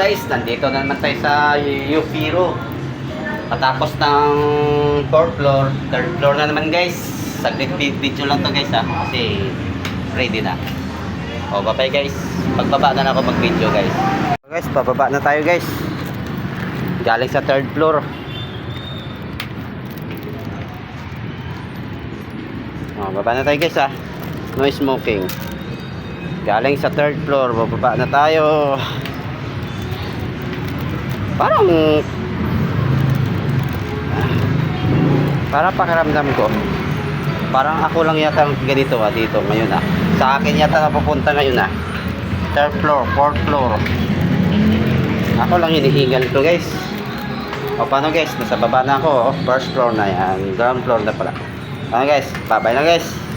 nandito na naman tayo sa Yukiro. Patapos ng 4th floor, 3rd floor na naman guys. Saglit vid- video lang to guys ha, kasi ready na. O, bye guys. Pagbaba na lang ako mag-video guys. Guys, pababa na tayo guys. Galing sa 3rd floor. O, baba na tayo guys ha. No smoking. Galing sa 3rd floor, bababa na tayo. Parang Para pakiramdam ko Parang ako lang yata ganito ah dito ngayon ah. Sa akin yata napupunta ngayon ah. Third floor, fourth floor. Ako lang hinihingal to guys. O paano guys, nasa baba na ako oh. First floor na yan, ground floor na pala. Ano guys, bye bye na guys